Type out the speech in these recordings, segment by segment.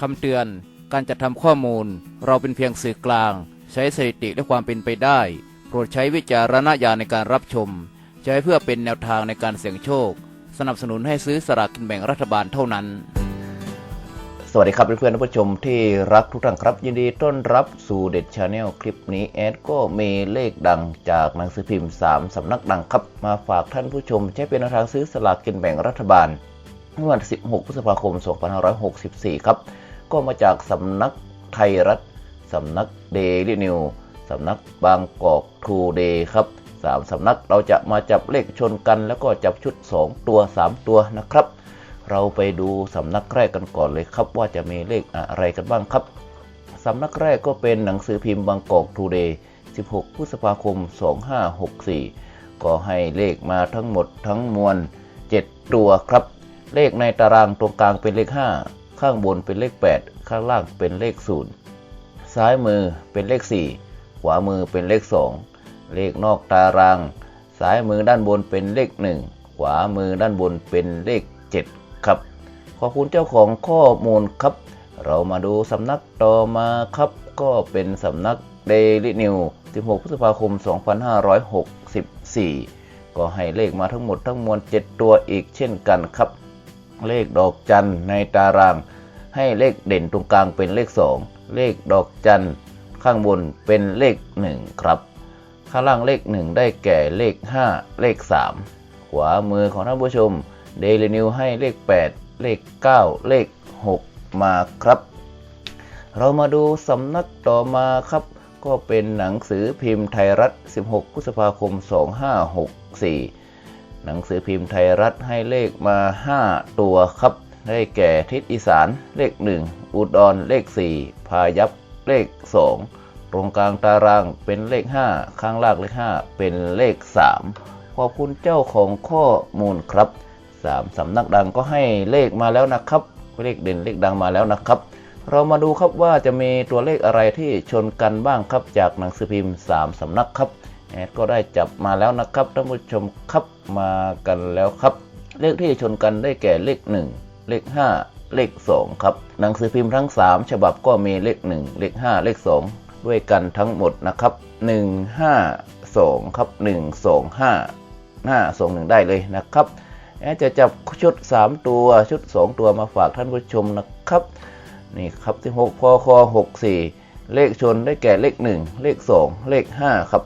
คำเตือน การจัดทำข้อมูล เราเป็นเพียงสื่อกลาง ใช้สถิติและความเป็นไปได้ โปรดใช้วิจารณญาณในการรับชม ใช้เพื่อเป็นแนวทางในการเสี่ยงโชค สนับสนุนให้ซื้อสลากกินแบ่งรัฐบาลเท่านั้น สวัสดีครับเพื่อนๆผู้ชมที่รักทุกท่านครับ ยินดีต้อนรับสู่เด็ดชาแนลคลิปนี้แอดก็มีเลขดังจากหนังสือพิมพ์ 3สำนักดังครับมาฝากท่านผู้ชม ใช้เป็นแนวทางซื้อสลากกินแบ่งรัฐบาลเมื่อวัน 16 พฤษภาคม 2564 ครับ ก็มาจากสำนักไทยรัฐสำนักเดลินิวสำนักบางกอกทูเดย์ครับสามสำนักเราจะมาจับเลขชนกัน แล้วก็จับชุด 2 ตัว 3 ตัวนะครับ เราไปดูสำนักแรกกันก่อนเลยครับ ว่าจะมีเลขอะไรกันบ้างครับสำนักแรกก็เป็นหนังสือพิมพ์บางกอกทูเดย์ 16 พฤษภาคม 2564 ก็ให้เลขมาทั้งหมดทั้งมวล 7 ตัวครับ เลขในตารางตรงกลางเป็นเลข 5 ข้างบนเป็นเลข 8 ข้างล่างเป็นเลข 0 ซ้ายมือเป็นเลข 4 ขวามือเป็นเลข 2 เลขนอกตาราง ซ้ายมือด้านบนเป็นเลข 1 ขวามือด้านบนเป็นเลข 7 ครับ ขอบคุณเจ้าของข้อมูลครับ เรามาดูสำนักต่อมาครับ ก็เป็นสำนัก Daily New 16 พฤษภาคม 2564 ก็ให้เลขมาทั้งหมดทั้งมวล 7 ตัวอีกเช่นกันครับ เลขดอกจันในตาราง ให้เลขเด่นตรงกลางเป็นเลข 2 เลขดอกจันข้างบนเป็นเลข 1 ครับ ข้างล่างเลข 1 ได้แก่เลข 5 เลข 3 ขวามือของท่านผู้ชม Daily New ให้เลข 8 เลข 9 เลข 6 มาครับ เรามาดูสำนักต่อมาครับ ก็เป็นหนังสือพิมพ์ไทยรัฐ 16 พฤษภาคม 2564 หนังสือพิมพ์ไทยรัฐให้เลขมา 5 ตัวครับ ได้แก่ทิศอีสานเลข 1 อุดรเลข 4 พายัพเลข 2 ตรงกลางตารางเป็นเลข 5 ข้างล่างเลข 5 เป็นเลข 3 ขอบคุณเจ้าของข้อมูลครับ 3สำนักดังก็ให้เลขมาแล้วนะครับ เลขเด่นเลขดังมาแล้วนะครับ เรามาดูครับว่าจะมีตัวเลขอะไรที่ชนกันบ้างครับจากหนังสือพิมพ์ 3สำนักครับแอดก็ได้จับมาแล้วนะครับท่านผู้ชมครับมากันแล้วครับ เลขที่ชนกันได้แก่เลข 1 เลข 5 เลข 2 ครับ หนังสือพิมพ์ทั้ง 3 ฉบับก็มีเลข 1 เลข 5 เลข 2 ด้วยกันทั้งหมดนะครับ 1 5 2 ครับ 1 2 5 5 2 1 ได้เลยนะครับแอดจะจับชุด 3 ตัวชุด 2 ตัวมาฝากท่านผู้ชมนะครับ นี่ครับที่6พค64 เลขชนได้แก่เลข 1 เลข 2 เลข 5 ครับ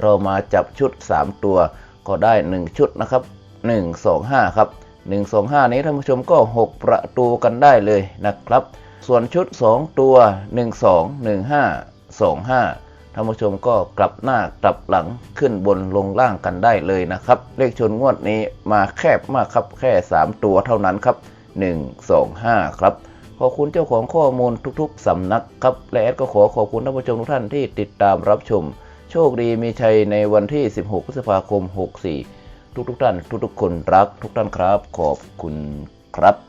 เรามาจับชุด 3 ตัวก็ได้ 1 ชุดนะครับ 1 2 5 ครับ 1 2 5 นี้ท่านผู้ชมก็ 6 ประตูกันได้เลยนะครับ ส่วนชุด 2 ตัว 1 2 1 5 2 5ท่านผู้ชมก็กลับหน้ากลับหลังขึ้นบนลงล่างกันได้เลยนะครับ เลขชนงวดนี้มาแคบมากครับแค่ 3 ตัวเท่านั้นครับ 1 2 5 ครับขอบคุณเจ้าของข้อมูลทุกๆ สำนักครับ และแอดก็ขอขอบคุณท่านผู้ชมทุกท่านที่ติดตามรับชม โชคดีมีชัยในวันที่ 16 พฤษภาคม 64 ทุกๆท่าน ทุกๆคนรักทุกท่านครับ ขอบคุณครับ